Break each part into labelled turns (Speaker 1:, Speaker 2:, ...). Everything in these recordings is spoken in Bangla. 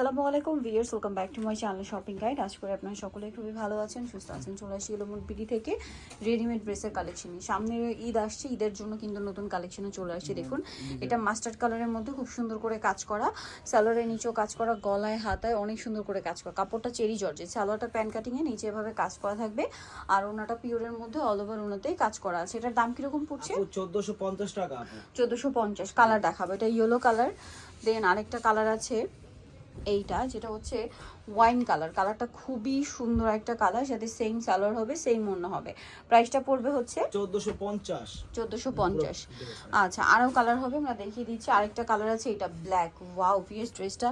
Speaker 1: আসসালামু আলাইকুম viewers welcome back to my channel shopping guide আজ করে আপনারা সকলে খুবই ভালো আছেন সুস্থ আছেন চলে আসি এলোমুট বিডি থেকে রেডিমেড ড্রেসের কালেকশন সামনে ঈদ আসছে ঈদের জন্য কিন্তু নতুন কালেকশনে চলে আসছে দেখুন। এটা মাস্টার্ড কালারের মধ্যে খুব সুন্দর করে কাজ করা। স্যালোয়ারের নিচেও কাজ করা গলায় হাতায় অনেক সুন্দর করে কাজ করা। কাপড়টা চেরি জর্জে স্যালোয়ারটা প্যান্ট কাটিংয়ে নিচে এভাবে কাজ করা থাকবে। আর ওনাটা পিওরের মধ্যে অল ওভার ওনাতেই কাজ করা আছে। এটার দাম কীরকম পড়ছে?
Speaker 2: চোদ্দশো পঞ্চাশ টাকা
Speaker 1: চোদ্দোশো পঞ্চাশ। কালার দেখাবো। এটা ইয়েলো কালার দেন আরেকটা কালার আছে। এইটা যেটা হচ্ছে ওয়াইন কালার কালারটা খুবই সুন্দর একটা কালার সাথে সেম সালোয়ার হবে সেম অন্য হবে। প্রাইসটা পড়বে হচ্ছে
Speaker 2: চোদ্দশো পঞ্চাশ।
Speaker 1: চোদ্দোশো পঞ্চাশ। আচ্ছা আরও কালার হবে আমরা দেখিয়ে দিচ্ছি। আরেকটা কালার আছে এটা ব্ল্যাক ওয়াও পিএস ড্রেসটা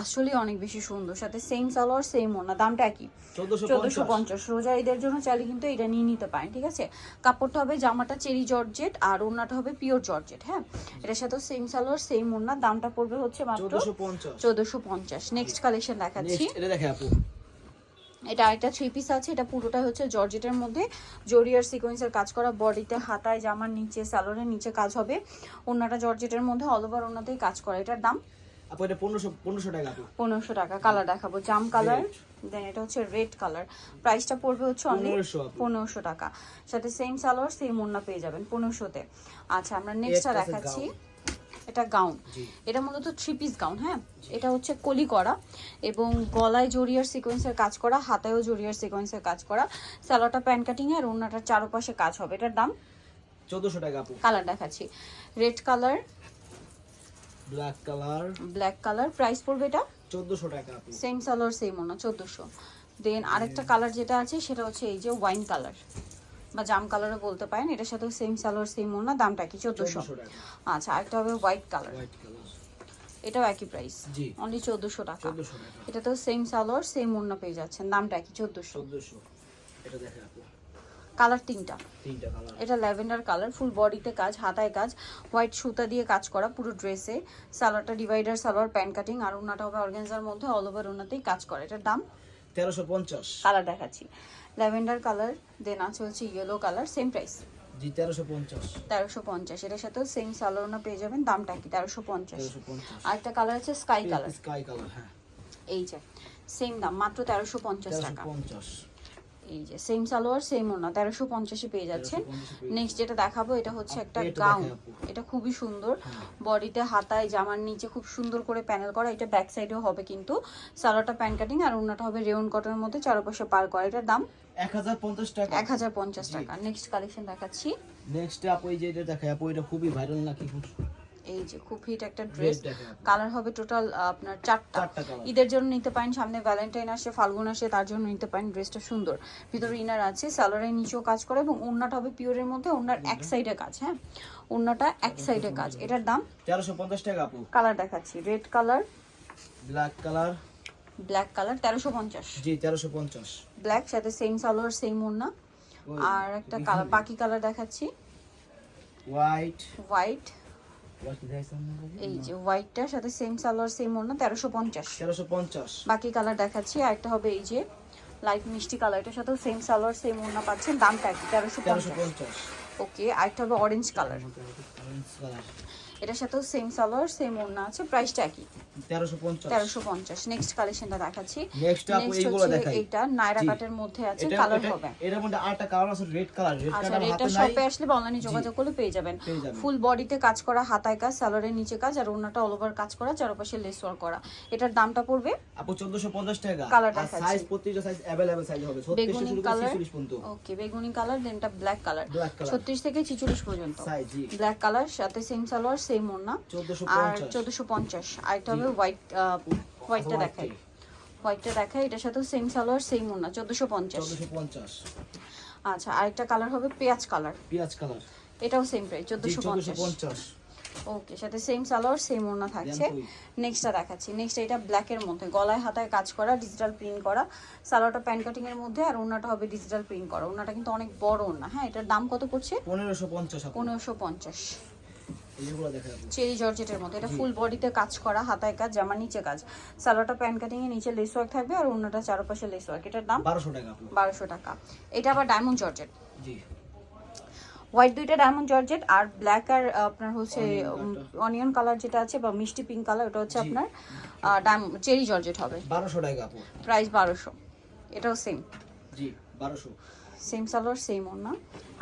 Speaker 1: আসলে অনেক বেশি সুন্দর। সাথে সেম সালোয়ার সেম ওনা দামটা কি?
Speaker 2: চোদ্দশো পঞ্চাশ।
Speaker 1: রোজা ঈদের জন্য চাইলে কিন্তু এটা নিয়ে নিতে পারেন ঠিক আছে? কাপড়টা হবে জামাটা চেরি জর্জেট আর ওড়নাটা হবে পিওর জর্জেট হ্যাঁ? এটার সাথেও সেম সালোয়ার সেম ওড়না। দামটা পড়বে হচ্ছে মাত্র
Speaker 2: চোদ্দশো পঞ্চাশ।
Speaker 1: নেক্সট কালেকশন দেখাচ্ছি।
Speaker 2: এটা দেখে আপু।
Speaker 1: এটা আরেকটা থ্রি পিস আছে এটা পুরোটা হচ্ছে জর্জেটের মধ্যে। জরিয়ার সিকোয়েন্সের কাজ করা বডিতে হাতায় জামার নিচে স্যালোনের নিচে কাজ হবে। ওড়নাটা জর্জেটের মধ্যে অল ওভার ওড়নাতেই কাজ করা। এটার দাম?
Speaker 2: আপু এটা পনেরোশো টাকা আপু।
Speaker 1: টাকা কালার দেখাবো। জাম কালার দেন এটা হচ্ছে রেড কালার প্রাইসটা পড়বে হচ্ছে অনলি টাকা। সাথে সেম সালোয়ার সেম ওড়না পেয়ে যাবেন আচ্ছা আমরা নেক্সটটা দেখাচ্ছি। এটা গাউন। এটা মূলত থ্রি পিস গাউন হ্যাঁ? এটা হচ্ছে কলি করা এবং গলায় জরিয়ার সিকোয়েন্সের কাজ করা হাতায়ও জরিয়ার সিকোয়েন্সের কাজ করা। স্যালোটা প্যান কাটিং আর ওড়নাটার চারপাশে কাজ হবে। এটার দাম?
Speaker 2: চোদ্দশো টাকা
Speaker 1: কালার দেখাচ্ছি। Red colour
Speaker 2: black colour
Speaker 1: black colour price পড়বে এটা?
Speaker 2: চোদ্দশো টাকা
Speaker 1: সেম সালোয়ার সেম ওনা চোদ্দোশো। দেন আরেকটা কালার যেটা আছে সেটা হচ্ছে এই যে ওয়াইন কালার বা জাম কালারও বলতে পারেন এটার সাথেও সেম সালোয়ার সেম ওনা দামটা কি? চোদ্দোশো। আচ্ছা আরেকটা হবে হোয়াইট কালার এটাও একই প্রাইস
Speaker 2: জি।
Speaker 1: অনলি চোদ্দোশো টাকা। এটা তো সেম সালোয়ার সেম ওড়না পেয়ে যাচ্ছেন। দামটা কি? চোদ্দোশো। কালার তিনটা। এটা ল্যাভেন্ডার কালার ফুল বডিতে কাজ হাতায় কাজ হোয়াইট সুতা দিয়ে কাজ করা পুরো ড্রেসে সালোয়ারটা ডিভাইডার সালোয়ার প্যান্ট কাটিং আর ওড়নাটা হবে অর্গানজার মধ্যে অল ওভার ওড়নাতেই কাজ করে। এটার দাম?
Speaker 2: তেরোশো পঞ্চাশ।
Speaker 1: কালার দেখাচ্ছি। ল্যাভেন্ডার কালার দেন আছে হচ্ছে ইয়েলো কালার সেম প্রাইস
Speaker 2: জি তেরোশো পঞ্চাশ।
Speaker 1: তেরোশো পঞ্চাশ এটার সাথেও সেম সালোনা পেয়ে যাবেন দামটা কি? তেরোশো পঞ্চাশ।
Speaker 2: পঞ্চাশ।
Speaker 1: আরেকটা কালার আছে স্কাই কালার
Speaker 2: স্কাই কালার হ্যাঁ।
Speaker 1: এই যে সেম দাম মাত্র তেরোশো পঞ্চাশ টাকা।
Speaker 2: পঞ্চাশ।
Speaker 1: এই যে সেম সালোয়ার সেম ওনা তেরোশো পঞ্চাশে পেয়ে যাচ্ছেন। নেক্সট যেটা দেখাবো এটা হচ্ছে একটা গাউন এটা খুবই সুন্দর।
Speaker 2: হ্যাঁ।
Speaker 1: বডিতে হাতায় জামার নিচে খুব সুন্দর করে প্যানেল করা। এটা ব্যাক সাইডেও হবে কিন্তু। সালোয়ারটা প্যান্ট কাটিং আর ওনাটা হবে রেউন কটনের মধ্যে চারপাশে পার করা। এটার দাম?
Speaker 2: এক হাজার পঞ্চাশ টাকা।
Speaker 1: এক হাজার পঞ্চাশ টাকা। নেক্সট কালেকশন দেখাচ্ছি।
Speaker 2: নেক্সট আপু এই যে এটা দেখে আপু এটা খুবই ভাইরাল নাকি? খুব
Speaker 1: এই যে খুব হিট একটা ড্রেস। কালার হবে টোটাল আপনার চারটা। ঈদের জন্য নিতে পারেন সামনে ভ্যালেন্টাইন আসে ফাল্গুন আসে তার জন্য নিতে পারেন ড্রেসটা সুন্দর। ভিতরে ইনার আছে স্যালোয়ারের নিচেও কাজ করে এবং ওড়নাটা হবে পিওরের মধ্যে ওড়নার এক সাইডে কাজ হ্যাঁ? ওড়নাটা এক সাইডে কাজ। এটার দাম?
Speaker 2: তেরোশো পঞ্চাশ টাকা আপু।
Speaker 1: কালার দেখাচ্ছি red colour
Speaker 2: black colour
Speaker 1: black colour তেরোশো পঞ্চাশ।
Speaker 2: জি তেরোশো পঞ্চাশ।
Speaker 1: ব্ল্যাক সাথে সেম সালোয়ার সেম ওড়না। আর একটা কালার বাকি কালার দেখাচ্ছি।
Speaker 2: হোয়াইট
Speaker 1: হোয়াইট এই যে হোয়াইটটার সাথে সেম সালোয়ার সেম ওড়না তেরোশো পঞ্চাশ।
Speaker 2: তেরোশো পঞ্চাশ।
Speaker 1: বাকি কালার দেখাচ্ছি আরেকটা হবে এই যে লাইট মিষ্টি কালারটার সাথে সাথেও সেম সালোয়ার সেম ওড়না পাচ্ছেন দামটা কি তেরোশো পঞ্চাশ। ওকে আরেকটা হবে অরেঞ্জ কালার এটার সাথেও সেম সালোয়ার সেম ওড়না আছে প্রাইসটা কি
Speaker 2: তেরোশো পঞ্চাশ।
Speaker 1: তেরোশো পঞ্চাশ। নেক্সট কালেকশনটা দেখাচ্ছি।
Speaker 2: নেক্সট আপু এইগুলো দেখাই।
Speaker 1: এইটা নায়রা কাটের মধ্যে আছে কালার হবে।
Speaker 2: এটার মধ্যে আরেকটা কালার আছে রেড কালার রেড কালার হাতে নাই।
Speaker 1: শপে আসলে অনলাইনে যোগাযোগ করলে পেয়ে যাবেন। ফুল বডিতে কাজ করা হাতায় কাজ সালোয়ারের নিচে কাজ আর ওড়নাটা অল ওভার কাজ করা চারপাশে লেস ওয়ার্ক করা। এটার দামটা পড়বে?
Speaker 2: আপু চোদ্দশো পঞ্চাশ টাকা।
Speaker 1: Colour
Speaker 2: আর সাইজ প্রত্যেকটা সাইজ অ্যাভেলেবেল সাইজ হবে। ছত্রিশ
Speaker 1: বেগুনি
Speaker 2: শুরু করে
Speaker 1: কালার
Speaker 2: পর্যন্ত।
Speaker 1: ওকে বেগুনি কালার দেনটা ব্ল্যাক কালার
Speaker 2: Black color।
Speaker 1: ছত্রিশ থেকে ছিচল্লিশ পর্যন্ত।
Speaker 2: সাইজ জি।
Speaker 1: ব্ল্যাক কালার সাথে সেম সালোয়ার সেম ওড়না আর চোদ্দশো পঞ্চাশ। আরেকটা হবে হোয়াইট হোয়াইটটা দেখাই। হোয়াইটটা দেখাই এটার সাথেও সেম সালোয়ার সেম ওড়না চোদ্দশো পঞ্চাশ। আচ্ছা আরেকটা কালার হবে পেঁয়াজ কালার
Speaker 2: পেঁয়াজ কালার
Speaker 1: এটাও সেম প্রাইস চোদ্দশো পঞ্চাশ। ওকে সাথে সেম সালোয়ার সেম ওড়না থাকছে। নেক্সটটা দেখাচ্ছি। নেক্সট এটা ব্ল্যাকের মধ্যে গলায় হাতায় কাজ করা ডিজিটাল প্রিন্ট করা। সালোয়ারটা প্যান্ট কাটিং এর মধ্যে আর ওড়নাটা হবে ডিজিটাল প্রিন্ট করা। ওড়নাটা কিন্তু অনেক বড় ওড়না। হ্যাঁ এটার দাম কত পড়ছে?
Speaker 2: পনেরোশো পঞ্চাশ
Speaker 1: পনেরোশো পঞ্চাশ। চেরি জর্জেটের মতো। এটা ফুল বডিতে কাজ করা হাতায় কাজ জামার নিচে কাজ। সালোয়ারটা প্যান্ট কাটিং এর নিচে লেস ওয়ার্ক থাকবে আর ওড়নাটা চারপাশে লেস ওয়ার্ক এটার দাম
Speaker 2: বারোশো টাকা
Speaker 1: বারোশো টাকা। এটা আবার ডায়মন্ড জর্জেট।
Speaker 2: জি।
Speaker 1: হোয়াইট দুইটা ডায়মন্ড জর্জেট আর ব্ল্যাক আর আপনার হচ্ছে অনিয়ন কালার যেটা আছে বা মিষ্টি পিঙ্ক কালার ওটা হচ্ছে আপনার চেরি জর্জেট হবে।
Speaker 2: বারোশো টাকা
Speaker 1: প্রাইস বারোশো। এটাও সেম
Speaker 2: জি বারোশো।
Speaker 1: সেম সালোয়ার সেম ওড়না।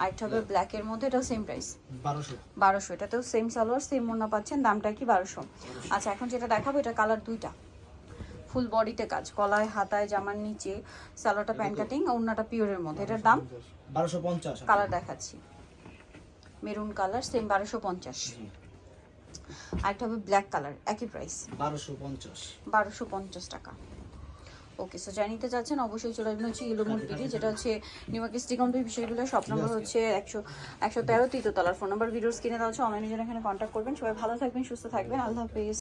Speaker 1: আরেকটা হবে ব্ল্যাকের মধ্যে এটাও সেম প্রাইস
Speaker 2: বারোশো।
Speaker 1: বারোশো এটাতেও সেম সালোয়ার সেম ওড়না পাচ্ছেন দামটা কি বারোশো? আচ্ছা এখন যেটা দেখাবো এটা কালার দুইটা। ফুল বডিতে কাজ কলায় হাতায় জামার নিচে সালোয়ারটা প্যান্ট কাটিং ওড়নাটা পিওরের মধ্যে। এটার দাম?
Speaker 2: বারোশো পঞ্চাশ।
Speaker 1: কালার দেখাচ্ছি। মেরুন কালার সেম বারোশো পঞ্চাশ। আরেকটা হবে ব্ল্যাক কালার একই প্রাইস
Speaker 2: বারোশো পঞ্চাশ।
Speaker 1: বারোশো পঞ্চাশ টাকা। ওকে সো যা নিতে চাচ্ছেন অবশ্যই চলে আসবেন হচ্ছে ইলোমুল বিডি যেটা হচ্ছে নিউমার্কেট কমপ্লিট বিষয়গুলো শপ নম্বর হচ্ছে একশো একশো তেরো তৃতীয়তলার ফোন নাম্বার ভিডিওস কিনে দেওয়া হচ্ছে অনলাইনে জন্য এখানে কন্ট্যাক্ট করবেন। সবাই ভালো থাকবেন সুস্থ থাকবেন আল্লাহ হাফিজ।